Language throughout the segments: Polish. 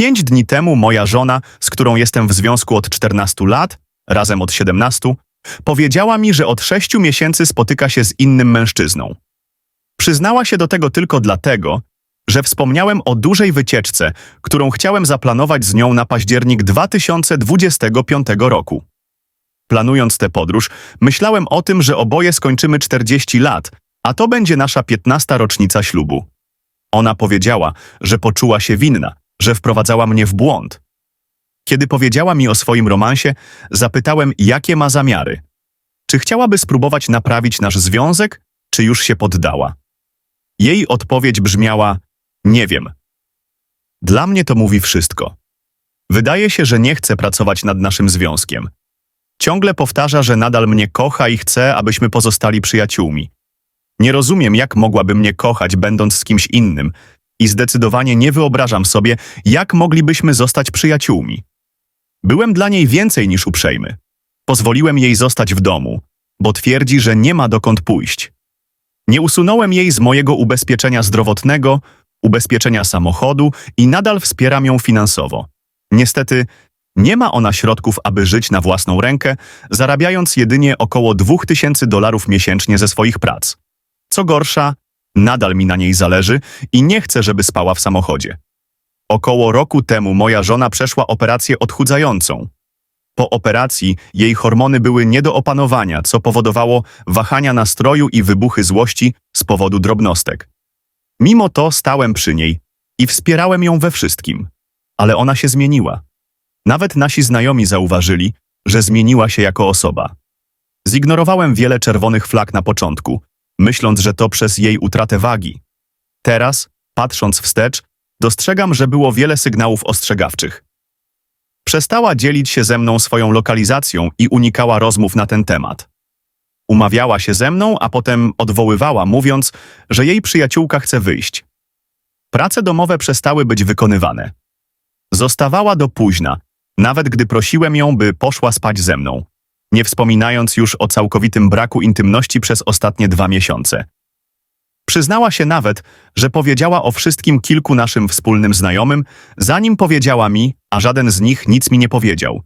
Pięć dni temu moja żona, z którą jestem w związku od 14 lat, razem od 17, powiedziała mi, że od sześciu miesięcy spotyka się z innym mężczyzną. Przyznała się do tego tylko dlatego, że wspomniałem o dużej wycieczce, którą chciałem zaplanować z nią na październik 2025 roku. Planując tę podróż, myślałem o tym, że oboje skończymy 40 lat, a to będzie nasza 15. rocznica ślubu. Ona powiedziała, że poczuła się winna, że wprowadzała mnie w błąd. Kiedy powiedziała mi o swoim romansie, zapytałem, jakie ma zamiary. Czy chciałaby spróbować naprawić nasz związek, czy już się poddała? Jej odpowiedź brzmiała: Nie wiem. Dla mnie to mówi wszystko. Wydaje się, że nie chce pracować nad naszym związkiem. Ciągle powtarza, że nadal mnie kocha i chce, abyśmy pozostali przyjaciółmi. Nie rozumiem, jak mogłaby mnie kochać, będąc z kimś innym, i zdecydowanie nie wyobrażam sobie, jak moglibyśmy zostać przyjaciółmi. Byłem dla niej więcej niż uprzejmy. Pozwoliłem jej zostać w domu, bo twierdzi, że nie ma dokąd pójść. Nie usunąłem jej z mojego ubezpieczenia zdrowotnego, ubezpieczenia samochodu i nadal wspieram ją finansowo. Niestety, nie ma ona środków, aby żyć na własną rękę, zarabiając jedynie około 2000 dolarów miesięcznie ze swoich prac. Co gorsza, nadal mi na niej zależy i nie chcę, żeby spała w samochodzie. Około roku temu moja żona przeszła operację odchudzającą. Po operacji jej hormony były nie do opanowania, co powodowało wahania nastroju i wybuchy złości z powodu drobnostek. Mimo to stałem przy niej i wspierałem ją we wszystkim. Ale ona się zmieniła. Nawet nasi znajomi zauważyli, że zmieniła się jako osoba. Zignorowałem wiele czerwonych flag na początku, myśląc, że to przez jej utratę wagi. Teraz, patrząc wstecz, dostrzegam, że było wiele sygnałów ostrzegawczych. Przestała dzielić się ze mną swoją lokalizacją i unikała rozmów na ten temat. Umawiała się ze mną, a potem odwoływała, mówiąc, że jej przyjaciółka chce wyjść. Prace domowe przestały być wykonywane. Zostawała do późna, nawet gdy prosiłem ją, by poszła spać ze mną, nie wspominając już o całkowitym braku intymności przez ostatnie dwa miesiące. Przyznała się nawet, że powiedziała o wszystkim kilku naszym wspólnym znajomym, zanim powiedziała mi, a żaden z nich nic mi nie powiedział.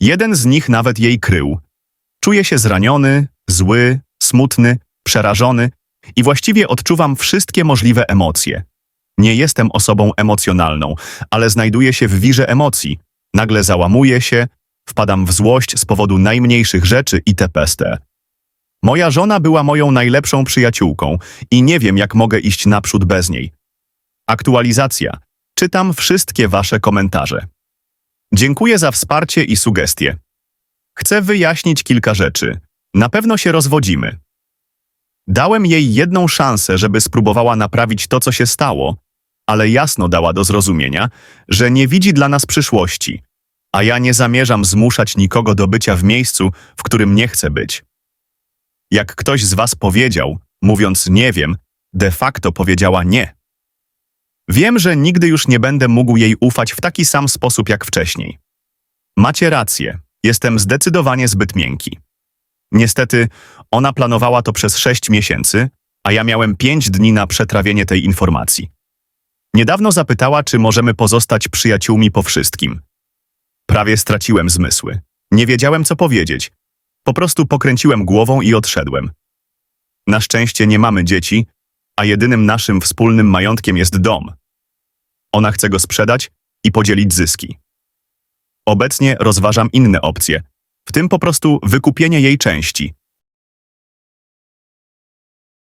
Jeden z nich nawet jej krył. Czuję się zraniony, zły, smutny, przerażony i właściwie odczuwam wszystkie możliwe emocje. Nie jestem osobą emocjonalną, ale znajduję się w wirze emocji. Nagle załamuję się, wpadam w złość z powodu najmniejszych rzeczy itp. Moja żona była moją najlepszą przyjaciółką i nie wiem, jak mogę iść naprzód bez niej. Aktualizacja. Czytam wszystkie wasze komentarze. Dziękuję za wsparcie i sugestie. Chcę wyjaśnić kilka rzeczy. Na pewno się rozwodzimy. Dałem jej jedną szansę, żeby spróbowała naprawić to, co się stało, ale jasno dała do zrozumienia, że nie widzi dla nas przyszłości, a ja nie zamierzam zmuszać nikogo do bycia w miejscu, w którym nie chcę być. Jak ktoś z was powiedział, mówiąc nie wiem, de facto powiedziała nie. Wiem, że nigdy już nie będę mógł jej ufać w taki sam sposób jak wcześniej. Macie rację, jestem zdecydowanie zbyt miękki. Niestety, ona planowała to przez sześć miesięcy, a ja miałem pięć dni na przetrawienie tej informacji. Niedawno zapytała, czy możemy pozostać przyjaciółmi po wszystkim. Prawie straciłem zmysły. Nie wiedziałem, co powiedzieć. Po prostu pokręciłem głową i odszedłem. Na szczęście nie mamy dzieci, a jedynym naszym wspólnym majątkiem jest dom. Ona chce go sprzedać i podzielić zyski. Obecnie rozważam inne opcje, w tym po prostu wykupienie jej części.